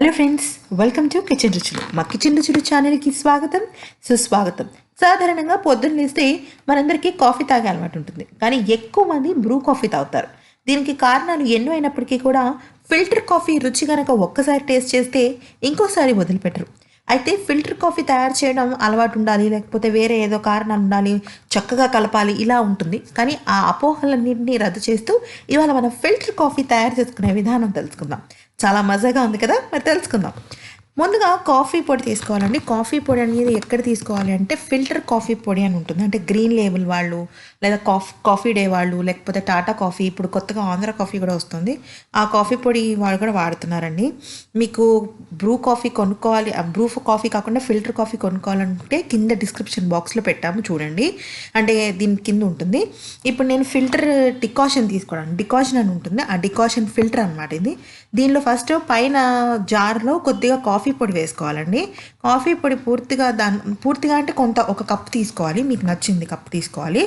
Hello friends welcome to kitchen రుచులు మా kitchen రుచులు ఛానల్కి స్వాగతం సుస్వాగతం. సాధారణంగా పొద్దున్న లేస్తే మనందరికీ కాఫీ తాగే అలవాటు ఉంటుంది. కానీ ఎక్కువ మంది బ్రూ కాఫీ తాగుతారు. దీనికి కారణాలు ఎన్నో అయినప్పటికీ కూడా ఫిల్టర్ కాఫీ రుచి కనుక ఒక్కసారి టేస్ట్ చేస్తే ఇంకోసారి వదిలిపెట్టరు. అయితే ఫిల్టర్ కాఫీ తయారు చేయడం అలవాటు ఉండాలి లేకపోతే వేరే ఏదో కారణాలు ఉండాలి చక్కగా కలపాలి ఇలా ఉంటుంది. కానీ ఆ అపోహలన్నింటినీ రద్దు చేస్తూ ఇవాళ మనం ఫిల్టర్ కాఫీ తయారు చేసుకునే విధానం తెలుసుకుందాం. చాలా మజాగా ఉంది కదా? మరి తెలుసుకుందాం. ముందుగా కాఫీ పొడి తీసుకోవాలండి. కాఫీ పొడి అనేది ఎక్కడ తీసుకోవాలి అంటే ఫిల్టర్ కాఫీ పొడి అని ఉంటుంది. అంటే గ్రీన్ లేబుల్ వాళ్ళు లేదా కాఫీ కాఫీ డే వాళ్ళు లేకపోతే టాటా కాఫీ ఇప్పుడు కొత్తగా ఆంధ్ర కాఫీ కూడా వస్తుంది. ఆ కాఫీ పొడి వాళ్ళు కూడా వాడుతున్నారండి. మీకు బ్రూ కాఫీ కొనుక్కోవాలి ఆ బ్రూ కాఫీ కాకుండా ఫిల్టర్ కాఫీ కొనుక్కోవాలంటే కింద డిస్క్రిప్షన్ బాక్స్లో పెట్టాము చూడండి. అంటే దీని కింద ఉంటుంది. ఇప్పుడు నేను ఫిల్టర్ డికాషన్ తీసుకోవడానికి డికాషన్ అని ఉంటుంది. ఆ డికాషన్ ఫిల్టర్ అనమాట ఇది. దీనిలో ఫస్ట్ పైన జార్లో కొద్దిగా కాఫీ కాఫీ పొడి వేసుకోవాలండి. కాఫీ పొడి పూర్తిగా దాని పూర్తిగా అంటే కొంత ఒక కప్ తీసుకోవాలి. మీకు నచ్చింది కప్ తీసుకోవాలి.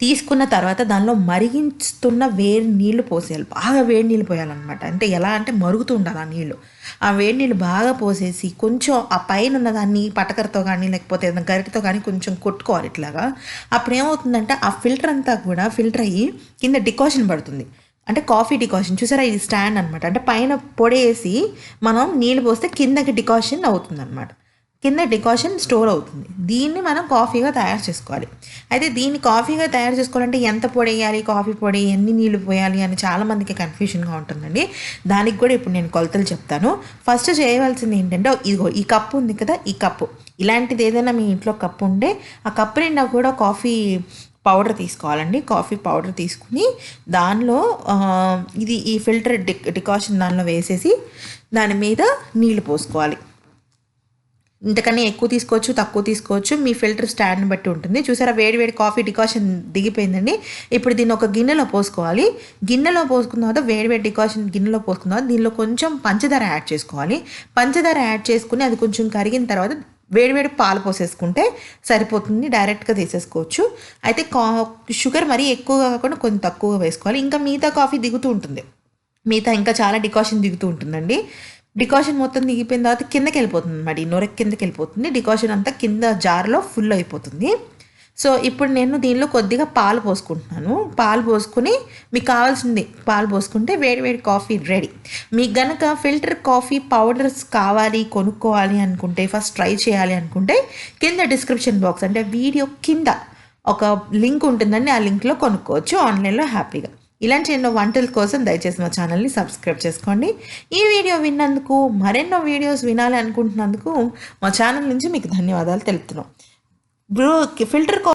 తీసుకున్న తర్వాత దానిలో మరిగించుతున్న వేడి నీళ్ళు పోసేయాలి. బాగా వేడి నీళ్ళు పోయాలన్నమాట. అంటే ఎలా అంటే మరుగుతూ ఉండాలి ఆ నీళ్ళు ఆ వేడి నీళ్ళు బాగా పోసేసి కొంచెం ఆ పైన ఉన్న దాన్ని పటకరతో కానీ లేకపోతే ఏదైనా గరిటతో కానీ కొంచెం కొట్టుకోవాలి ఇట్లాగా. అప్పుడు ఏమవుతుందంటే ఆ ఫిల్టర్ అంతా కూడా ఫిల్టర్ అయ్యి కింద డికాషన్ పడుతుంది. అంటే కాఫీ డికాషన్ చూసారా ఇది స్టాండ్ అనమాట అంటే పైన పొడేసి మనం నీళ్ళు పోస్తే కిందకి డికాషన్ అవుతుంది అనమాట కింద డికాషన్ స్టోర్ అవుతుంది. దీన్ని మనం కాఫీగా తయారు చేసుకోవాలి. అయితే దీన్ని కాఫీగా తయారు చేసుకోవాలంటే ఎంత పొడి వేయాలి కాఫీ పొడి ఎన్ని నీళ్ళు పోయాలి అని చాలామందికి కన్ఫ్యూషన్గా ఉంటుందండి. దానికి కూడా ఇప్పుడు నేను కొలతలు చెప్తాను. ఫస్ట్ చేయవలసింది ఏంటంటే ఇదిగో ఈ కప్పు ఉంది కదా ఈ కప్పు. ఇలాంటిది ఏదైనా మీ ఇంట్లో కప్పు ఉంటే ఆ కప్పు నిండా కూడా కాఫీ పౌడర్ తీసుకోవాలండి. కాఫీ పౌడర్ తీసుకుని దానిలో ఇది ఈ ఫిల్టర్ డి డికాషన్ దానిలో వేసేసి దాని మీద నీళ్ళు పోసుకోవాలి. ఇంతకన్నా ఎక్కువ తీసుకోవచ్చు తక్కువ తీసుకోవచ్చు. మీ ఫిల్టర్ స్టాండ్ని బట్టి ఉంటుంది. చూసారా వేడి వేడి కాఫీ డికాషన్ దిగిపోయిందండి. ఇప్పుడు దీన్ని ఒక గిన్నెలో పోసుకోవాలి. గిన్నెలో పోసుకున్న తర్వాత వేడి వేడి డికాషన్ గిన్నెలో పోసుకున్న తర్వాత దీనిలో కొంచెం పంచదార యాడ్ చేసుకోవాలి. పంచదార యాడ్ చేసుకుని అది కొంచెం కరిగిన తర్వాత వేడివేడి పాలు పోసేసుకుంటే సరిపోతుంది డైరెక్ట్గా తీసేసుకోవచ్చు. అయితే కా షుగర్ మరీ ఎక్కువగా కాకుండా కొంచెం తక్కువగా వేసుకోవాలి. ఇంకా మిగతా కాఫీ దిగుతూ ఉంటుంది. మిగతా ఇంకా చాలా డికాషన్ దిగుతూ ఉంటుందండి. డికాషన్ మొత్తం దిగిపోయిన తర్వాత కిందకి వెళ్ళిపోతుంది అనమాట ఈ నొరకి కిందకి వెళ్ళిపోతుంది. డికాషన్ అంతా కింద జార్లో ఫుల్ అయిపోతుంది. సో ఇప్పుడు నేను దీనిలో కొద్దిగా పాలు పోసుకుంటున్నాను. పాలు పోసుకుని మీకు కావాల్సింది పాలు పోసుకుంటే వేడి వేడి కాఫీ రెడీ. మీకు గనక ఫిల్టర్ కాఫీ పౌడర్స్ కావాలి కొనుక్కోవాలి అనుకుంటే ఫస్ట్ ట్రై చేయాలి అనుకుంటే కింద డిస్క్రిప్షన్ బాక్స్ అంటే వీడియో కింద ఒక లింక్ ఉంటుందండి ఆ లింక్లో కొనుక్కోవచ్చు ఆన్లైన్లో హ్యాపీగా. ఇలాంటి ఎన్నో వంటల కోసం దయచేసి మా ఛానల్ని సబ్స్క్రైబ్ చేసుకోండి. ఈ వీడియో విన్నందుకు మరెన్నో వీడియోస్ వినాలి అనుకుంటున్నందుకు మా ఛానల్ నుంచి మీకు ధన్యవాదాలు తెలుపుతున్నాం. Bro filter